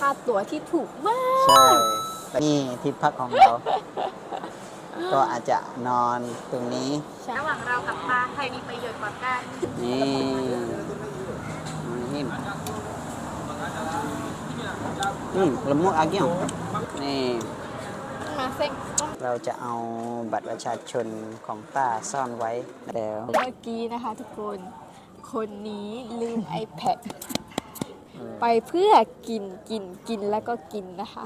ค่าตั๋วที่ถูกมาก ใช่นี่ที่พักของเรา ก็อาจจะนอนตรงนี้ ระหว่างเรากับปลาใครมีประโยชน์กว่ากันนี่นี่อืมละมุดอาเกียวนี่ มาเซ็งเราจะเอาบัตรประชาชนของต้าซ่อนไว้แล้ว เมื่อกี้นะคะทุกคน คนนี้ลืม iPad ไปเพื่อกินกินกินแล้วก็กินนะคะ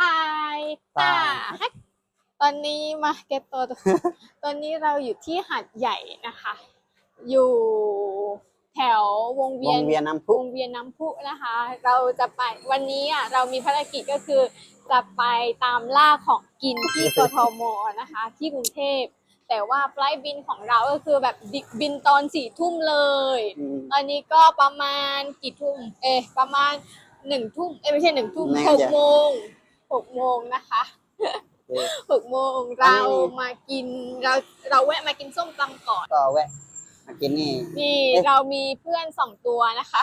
ฮายตาตอนนี้มาเก็ตตัวตอนนี้เราอยู่ที่หาดใหญ่นะคะ อยู่แถววงวเวียงนเวียนน้ำพุวงเวียนน้ำพุนะคะ เราจะไปวันนี้อะเรามีภารกิจก็คือจะไปตามล่าของกินที่กทมนะคะ ที่กรุงเทพ แต่ว่าไฟลท์บินของเราก็คือแบบดิบินตอนสี่ทุ่มเลย อืม ตอนนี้ก็ประมาณกี่ทุ่ม เอ๊ะประมาณหนึ่งทุ่ม เอ้ยไม่ใช่หนึ่งทุ่มไม่หเข้ากใจโมงหกโมงนะคะเอ๊ะหกโมงเรามากินเราเราแวะมากินส้มตำก่อน ก็แวะมากินนี่ นี่เอ๊ะ เรามีเพื่อนสองตัวนะคะ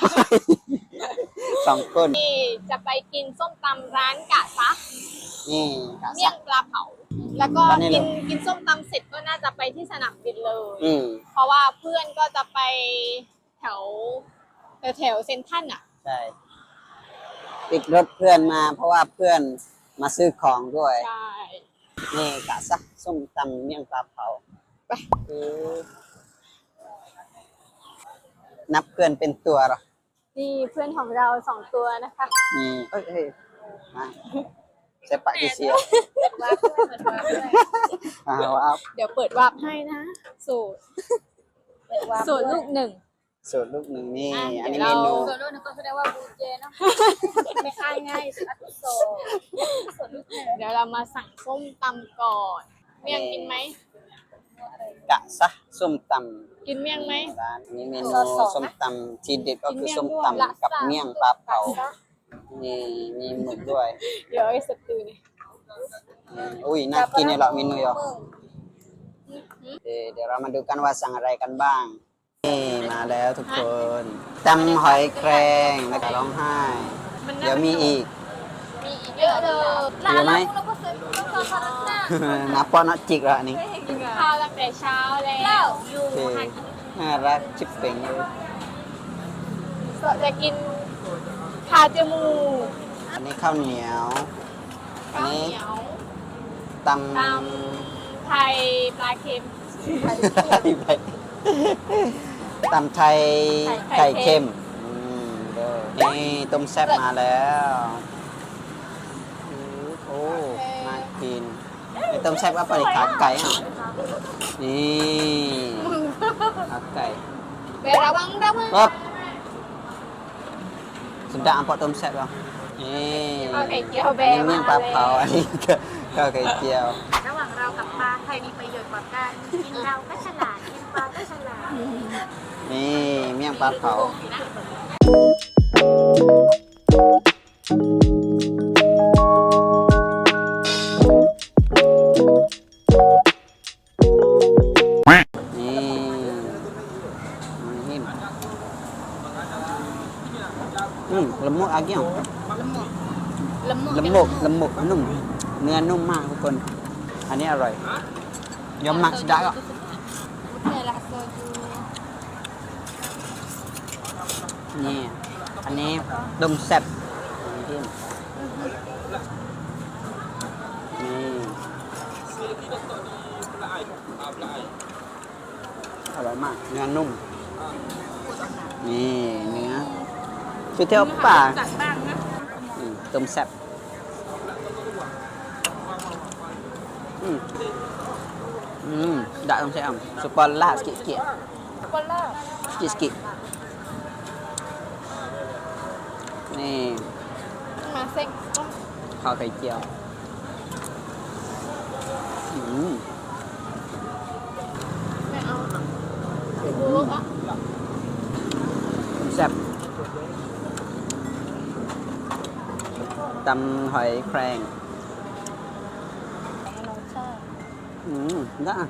สองคน นี่จะไปกินส้มตำร้านกะซะนี่กะเมี่ยซังกปลาเผา แล้วก็ร้านนี้กินเลยกินส้มตำเสร็จก็น่าจะไปที่สนามบินเลย อืม เพราะว่าเพื่อนก็จะไปแถวแถวแถวเซนทรันอะ ใช่ติดรถเพื่อนมา เพราะว่าเพื่อนมาซื้อของด้วย ใช่ นี่กะซักส้มตำเมี่ยงปลาเผาไปเอ๊ะนับเพื่อนเป็นตัวเหรอ นี่เพื่อนของเราสองตัวนะคะนี่เอ้ยเอ้ยมา เซปะดิเซียว่าเพื่อนเหมือนว่าเพื่อนอ่าว้าวเดี๋ยวเปิดวาร์ปให้นะสูตรเปิดว่าสูตรลูกหนึ่ง สูตรลูกหนึ่งนี่อะอันนี้เดี๋เมยวเรานูส่วนรุ่นนึงก็แสดงว่าบูเจเนาะไม่ค่ายง่ายอัตุโซส่วนลูกหนึ่งเดี๋ยวเรามาสั่งส้มตำก่อนเมี่ยงกินไหมกะซะส้มตกินเมี่ยงไหมำร้านนี้เมนูส้มตำที่เด็ดก็คือส้มตำกับเมี่ยงปลาเผา นี่มีหมึกด้วย เดี๋ยวไอ้สตูนี่อืมอุ้ยน่ากินเลยเหรอเมนูเหรอเอ่อเดี๋ยวเรามาดูกันว่าสั่งอะไรกันบ้าง นี่มาแล้วทุกคนตำหอยแครงแล้วก็ร้องไห้มันน่าเดี๋ยวมีอีก มีอีกเยอะเลยเดี๋ยวไหมเราก็เคยพูดว่าคาราซ่านับปอนนับจิกแล้วอันนี้กินข้าวตั้งแต่เช้าแล้แล้ววอยู่โอเคหันน่ารักชิบเป่งเลยจะกิน คาจมูกอันนี้ข้าวเหนียว อันข้าวนี้เหนียวตตำไทยปลาเค็มำไปตำไทยไข่ไข่เค็เค็มม อืมเด้อนี่ต้มแซ่บมาแล้วโอ้น่ากินนี่ต้มแซ่บว่าปลาดิขาไก่อะนี่ขาไก่เบระวังระวัง ปั๊บ sedap nampak tom set bang. Eh. เอาไข่เจียวแบ Ini มา yang papau, ini ke ke kai jiao. ระหว่างเรากับปลาใครมีประโยชน์กว่ากันกินเราก็ฉลาดกินปลาก็ฉลาด Ni miang papau. นี่ อาเกี่ยวละมุดละมุดละมุดนุ่ม เนื้อนุ่มมากทุกคน อันนี้อร่อยยอมมักสดาก็นี่อันนี้ต้มแซ่บนี่อร่อยมากเนื้อนุ่ม นี่น ชุดเที่ยวป่าจัดบ้างนะอืมต้มแซ่บอืมอืมដាក់ต้มแซ่บสุปอลล่าสกิสกิคนละสกิสกินี่มาเซ็งข้าวไข่เจียวอืมไม่เอาดูลูกอะ แซ่บ ตำหอยแครงน้องชอบอืมได้อะ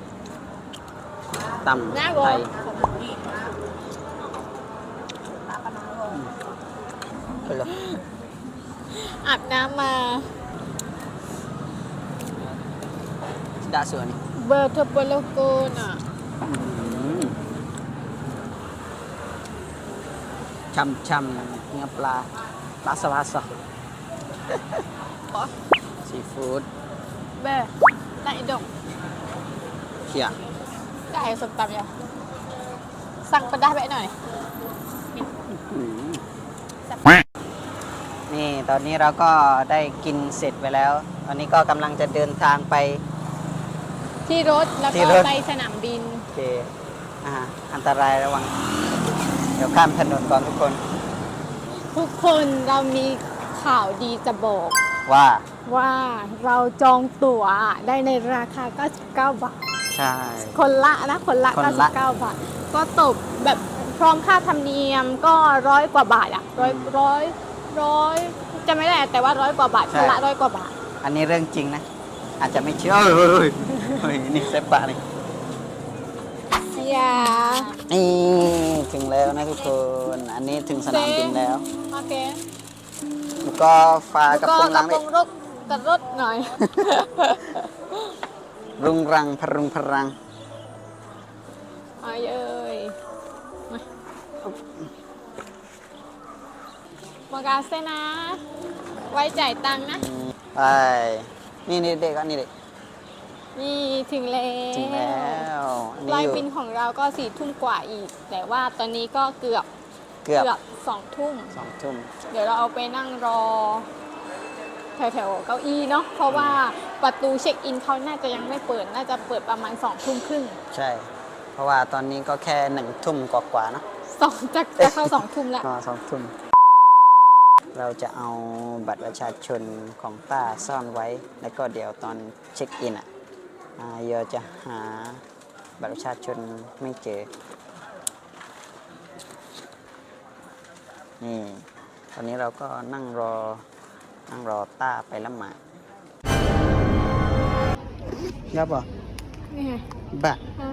ตำหน้าไทบอยปลาปลาน้อง Belum. อาบน้ำมา Sedap suara ni. เบอร์ทบโลโกน่ะ Hmm. Cam-cam dengan pela. Basah-basah. Seafood. เบอร์ไล่ดง Kia. ได้สมตำยังสั่งไปได้ไปหน่อย Hmm. นี่ตอนนี้เราก็ได้กินเสร็จไปแล้ว ตอนนี้ก็กำลังจะเดินทางไป ที่รถแล้วที่ก็รถไปสนามบิน โอเคอ่าอันตรายระวัง เดี๋ยวข้ามถนนก่อนทุกคน ทุกคนเรามี ข่าวดีจะบอกว่า ว่าเราจองตั๋วได้ในราคา 99 บาท ใช่ คนละนะคนละ คนละ 99 บาท ก็ตกแบบพร้อมค่าธรรมเนียมก็ร้อยกว่าบาทอะร้อยร้อยร้อยจะไม่ได้แต่ว่าร้อยกว่าบาทคนละร้อยกว่าบาท อันนี้เรื่องจริงนะ อาจจะไม่เชื่อเฮ้ยเฮ้ยเฮ้ยเฮ้ยนี่เซฟปะนี่อย่า นี่ถึงแล้วนะทุกคน อันนี้ถึงสนามบินแล้ว โอเคแล้ว ก็ฟ้ากระก็โปรงกหลัระงโปรนี่งรถกระรถหน่อย รุงรังพรุงพรังมาเอ้ยมาโมกาเซนะ ไว้จ่ายตังค์นะ ไป นี่นี่เด็กอันนี้เด็กนี่ถึงแล้วถึงแล้วอันไลนี้อยู่น์บินของเราก็สี่ทุ่มกว่าอีก แต่ว่าตอนนี้ก็เกือบ เกือบสองทุ่ม สองทุ่ม เดี๋ยวเราเอาไปนั่งรอ แถวๆเก้าอี้เนาะ เพราะว่าประตูเช็คอินเขาน่าจะยังไม่เปิด น่าจะเปิดประมาณสองทุ่มครึ่งใช่ เพราะว่าตอนนี้ก็แค่หนึ่งทุ่มกว่าๆเนอะสองจะจะเข้าสองทุ่มแล้วก็สองทุ่ม เราจะเอาบัตรประชาชนของต้าซ่อนไว้ แล้วก็เดี๋ยวตอนเช็คอินอะอ่าเยอจะหาบัตรประชาชนไม่เจอ นี่ตอนนี้เราก็นั่งรอ นั่งรอต้าไปละหมาดยับป่ะนี่ไงบ้าอะ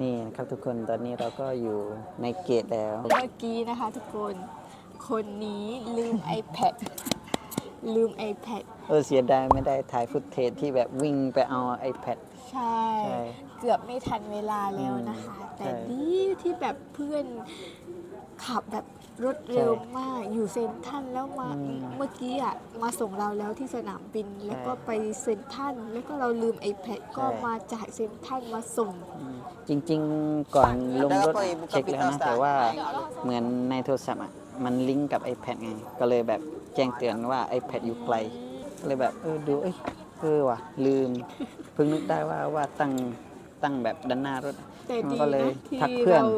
นี่นะครับทุกคนตอนนี้เราก็อยู่ในเกตแล้ว เมื่อกี้นะคะทุกคน คนนี้ลืม iPad ลืม iPad เออเสียดายไม่ได้ถ่ายฟุตเทจที่แบบวิ่งไปเอา iPad ใช่ ใช่ เกือบไม่ทันเวลาแล้วนะคะอืมแต่ใช่ดีที่แบบเพื่อนขับแบบรถเร็วใช่มาก อยู่เซนทรันแล้วมาอืมเมื่อกี้อะมาส่งเราแล้วที่สนามบิน แล้วก็ไปเซนทรันแล้วก็เราลืม iPad ก็มาจ่ายเซนทรันมาส่ง อืมจริงๆ ก่อนลงรถเช็คแล้วนะ แต่ว่าเหมือนในโทรศัพท์อะ มันลิงก์กับ iPad ไง ก็เลยแบบแจ้งเตือนว่า iPad อยู่ไกล ก็เลยแบบเออดูเอ้ยเออว่ะลืม เพิ่งนึกได้ว่าว่าตั้งตั้งแบบด้านหน้ารถแต่มันดีก็เลยนะที่ทักเพื่อน เรา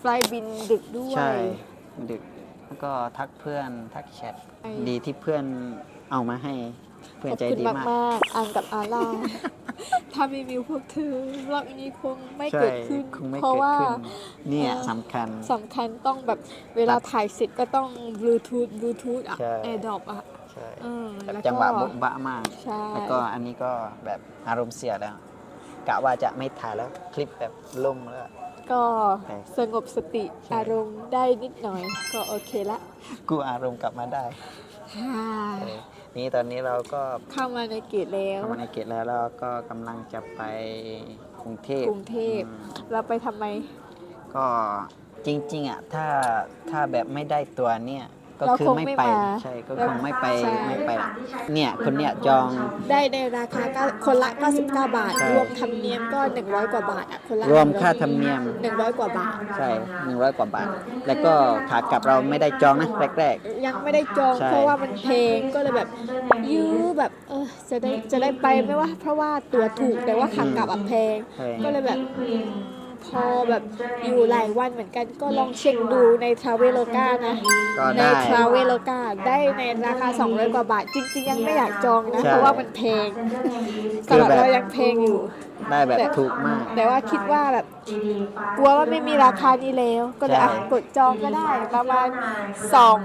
ไฟล์บินดึกด้วย ใช่ดึกแล้วก็ทักเพื่อนทักแชทไอ้ ดีที่เพื่อนเอามาให้เพื่อนใจดีขอบมาคุณกมากๆอ่านกับอาล่า ถ้าไม่มีพวกเธอรอบนี้คงไม่ใช่เกิดขึ้น คงไม่เพราะเกิดว่า ขึ้นเนี่ยเออสำคัญ สำคัญต้องแบบเวลาถ่ายเสร็จก็ต้องบลูทูธบลูทูธอะใช่ แอร์ดรอปอะใช่เออแบบแล้วจังหวะก็บุกบะมาก ใช่แล้วก็อันนี้ก็แบบอารมณ์เสียแล้วกะว่าจะไม่ถ่ายแล้วคลิปแบบล่มแล้ว ก็ใช่สงบสติใช่ อารมณ์ได้นิดหน่อย ก็โอเคละกูอารมณ์กลับมาได้ฮ่าเออ นี่ตอนนี้เราก็เข้ามาในเกตแล้วเข้ามาในเกตแล้วเราก็กำลังจะไปกรุงเทพกรุงเทพอืมเราไปทำไม ก็จริงๆอะถ้าถ้าแบบไม่ได้ตัวเนี่ย ก็เราคือคงไม่ไม่ไปมาใช่ก็คงไม่ไปใช่ไม่ไปละเนี่ยคนเนี้ยจองได้ในราคาก็คนละ 99 บาทใช่รวมธรรมเนียมก็ 100 กว่าบาทอะคนละรวมค่าธรรมเนียม 100 กว่าบาท ใช่หนึ่งร้อยกว่าบาท แล้วก็ขากลับเราไม่ได้จองนะแรกยังไม่ได้จองใช่เพราะว่ามันแพงก็เลยแบบยื้อแบบเออจะได้จะได้ไปไหมว่าเพราะว่าตั๋วถูกแต่ว่าขากลับอะแพงๆแพงก็เลยแบบอืม พอแบบอยู่หลายวันเหมือนกันก็ลองเช็คดูในทราเวโลกานะ ก็ในได้ ทราเวโลกาได้ในราคา 200 กว่าบาท จริง ๆ ยังไม่อยากจองนะ ใช่ เพราะว่ามันแพงคือสำหรับแบบเรายังแพงอยู่ ได้แบบถูกมาก แต่ว่าคิดว่าแบบกลัวว่าไม่มีราคานี้แล้ว ก็เลยใช่อะกดจองก็ได้ประมาณ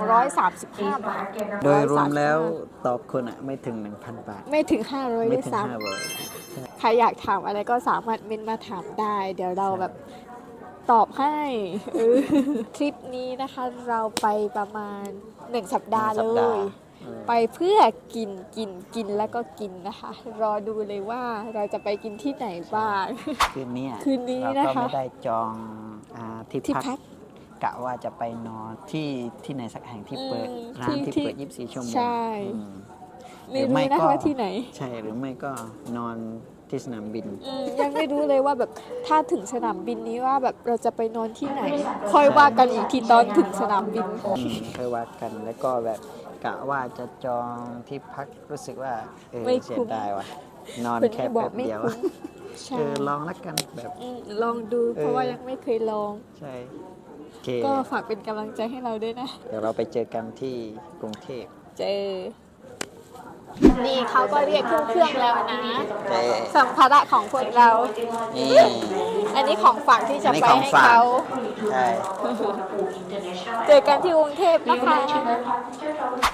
235 บาทโดยรวมแล้วต่อคนอะไม่ถึง 1,000 บาท ไม่ถึง 500ไม่ด้วยถึงซ้5บาทำ ใครอยากถามอะไรก็สามารถเม้นมาถามได้ เดี๋ยวเราแบบตอบให้เออทริปนี้นะคะเราไปประมาณหนึ่งสัปดาห์หนึ่งสัเลปดาห์ยอืมไปเพื่อกินกินกินแล้วก็กินนะคะ รอดูเลยว่าเราจะไปกินที่ไหนบ้าง คืนนี้คืนนี้เรานะก็คะ ไม่ได้จองอาที่ที่พักพักกะว่าจะไปนอนที่ที่ไหนสักแห่งที่เปิดอืมร้านที่ที่ที่เปิด 24 ชั่วโมงใช่ อืม ไม่หรือไม่รู้นะก็ว่าที่ไหน ใช่หรือไม่ก็นอนที่สนามบิน อืมยังไม่รู้เลยว่าแบบถ้าถึงสนามบินนี้ว่าแบบเราจะไปนอนที่ไหน ค่อยว่ากันอีกทีตอนถึงสนามบิน อืมค่อยว่ากันแล้วก็แบบกะว่าจะจองที่พักรู้สึกว่าเออไม่เสียคุ้มดายว่ะ นอนคนแค่ที่บอแป๊กบไม่เดียวคุ้มใช่เออลองละกันแบบอืมลองดูเพราะว่ายังไม่เคยลอง ใช่โอเคก็ฝากเป็นกำลังใจให้เราด้วยนะ เดี๋ยวเราไปเจอกันที่กรุงเทพ เจอ นี่เขาก็เรียกขึ้นเครื่องแล้วนะเจสัมภาระของพวกเรา นี่ อันนี้ของฝากที่จะอันนี้ไปของให้ฝากเขาใช่เจอกันที่กรุงเทพนะคะ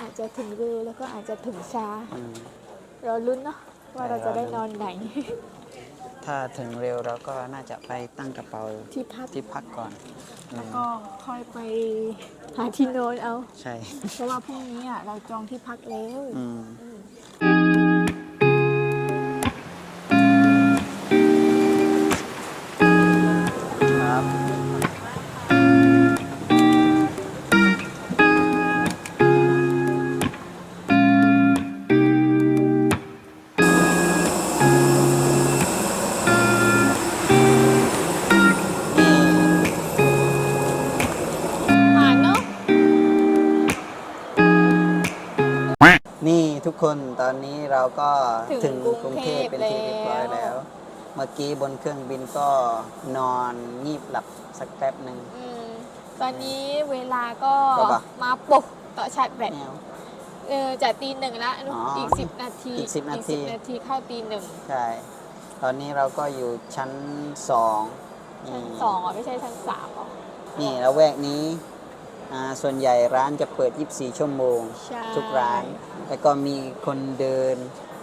อาจจะถึงเร็วแล้วก็อาจจะถึงช้าอืมเราลุ้นเนาะว่าเราจะได้นอนไหน ถ้าถึงเร็วเราก็น่าจะไปตั้งกระเป๋าที่พักที่พักก่อนอืมก็ค่อยไปหาที่นอนเอา ใช่ เพราะว่าพรุ่งนี้อะเราจองที่พักแล้ว คนตอนนี้เราก็ถึถึงงกรุงกรุงเทเทพพเป็นที่เรียบร้อยแล้แล้ววเมื่อกี้บนเครื่องบินก็นอนงีบหลับสักแป๊บหนึ่งอืมตอนนี้เวลาก็ก็ปะมาปลุกต่อชาร์จแบตแนวเออจากตีหนึ่งละอ๋ออีอีกสิบนาทีอีก10นาทีอีก10นาทีเข้าตีหนึ่งใช่ตอนนี้เราก็อยู่ชั้นสองนี่ชั้นสองอะไม่ใช่ชั้นสามอะนี่แล้วแวกนี้อ่า ส่วนใหญ่ร้านจะเปิด 24 ชั่วโมง ใช่ ทุกร้าน แล้วก็มีคนเดิน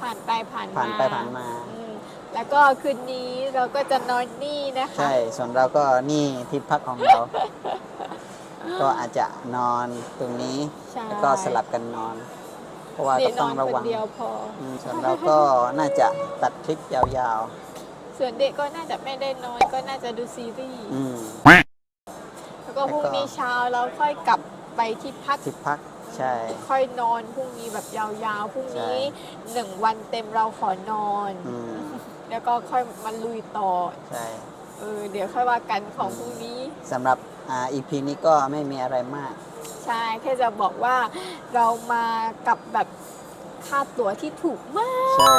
ผ่านไปผ่านมาผ่านไปผ่านมา อืมแล้วก็คืนนี้เราก็จะนอนนี่นะคะ ใช่ ส่วนเราก็นี่ที่พักของเรา ก็อาจจะนอนตรงนี้ ใช่ แล้วก็สลับกันนอน เพราะว่าเดี๋ก็ยวนต้อองนระคนวังเดียวพอ อืมส่วนเราก็น่าจะตัดคลิปยาวส่วนเด็กก็น่าจะไม่ได้นอนก็น่าจะดูซีรีส์ ๆ อืมแล้ว ก็พรุ่งนี้เช้าเราค่อยกลับไปที่พัก ที่พักใช่ ค่อยนอนพรุ่งนี้แบบยาวๆพรุ่งนี้ใช่หนึ่งวันเต็มเราขอนอน อืมแล้วก็ค่อยมาลุยต่อใช่เออเดี๋ยวค่อยว่ากันของพรุ่งนี้ สำหรับอ่า EP นี้ก็ไม่มีอะไรมาก ใช่แค่จะบอกว่าเรามากับแบบค่าตั๋วที่ถูกมาก ใช่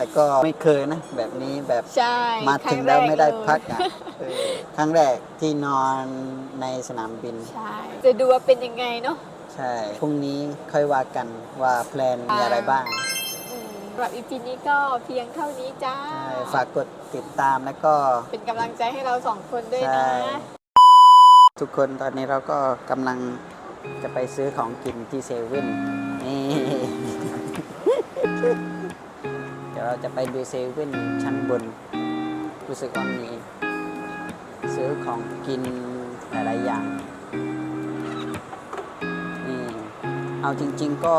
แต่ก็ไม่เคยนะ แบบนี้แบบใช่มาถึงครั้แล้วรกไม่ได้เลยพักอะเออครั้งแรกที่นอนในสนามบิน ใช่ จะดูว่าเป็นยังไงเนาะใช่พรุ่งนี้ค่อยว่ากันว่าแพลนมีอะไรบ้าง อืมสำหรับอีพีนี้ก็เพียงเท่านี้จ้าใช่ฝากกดติดตามแล้วก็ เป็นกำลังใจให้เราสองคนด้วยใช่นะทุกคนตอนนี้เราก็กำลังจะไปซื้อของกินที่เซเว่นนี่ เราจะไปดูเซเว่นชั้นบน รู้สึกว่ามีซื้อของกินหลายๆอย่างนี่เอาจริง ๆก็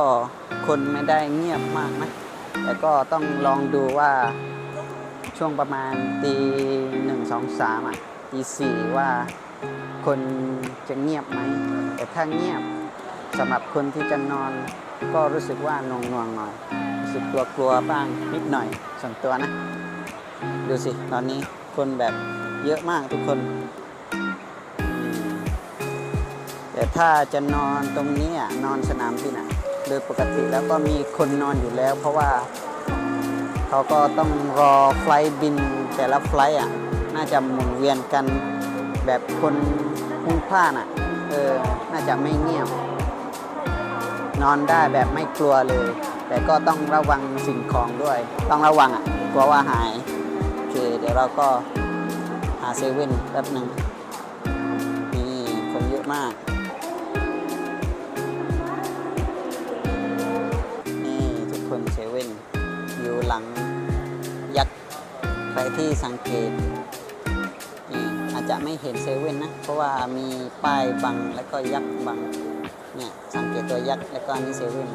คนไม่ได้เงียบมากนะ แต่ก็ต้องลองดูว่าช่วงประมาณตีหนึ่งสองสามอะตีสี่ว่าคนจะเงียบไหม แต่ถ้าเงียบสำหรับคนที่จะนอนก็รู้สึกว่านงนวงๆหน่อย สึกกลัวกลัวๆบ้างนิดหน่อยส่วนตัวนะ ดูสิ ตอนนี้คนแบบเยอะมากทุกคน แต่ถ้าจะนอนตรงนี้อะนอนสนามบินอะโดยปกติแล้วก็มีคนนอนอยู่แล้ว เพราะว่าเขาก็ต้องรอไฟล์บินแต่ละไฟล์อะน่าจะหมุนเวียนกันแบบคนพลุ่งพล่านอะเออน่าจะไม่เงียบนอนได้แบบไม่กลัวเลย แต่ก็ต้องระวังสิ่งของด้วย ต้องระวังอะกลัวว่าหายโอเคเดี๋ยวเราก็หาเซเว่นแป๊บหนึ่งนี่คนเยอะมากนี่ทุกคนเซเว่นอยู่หลังยักษ์ใครที่สังเกตนี่อาจจะไม่เห็นเซเว่นนะ เพราะว่ามีป้ายบังแล้วก็ยักษ์บังเนี่ยสังเกตตัวยักษ์แล้วก็นี่เซเว่น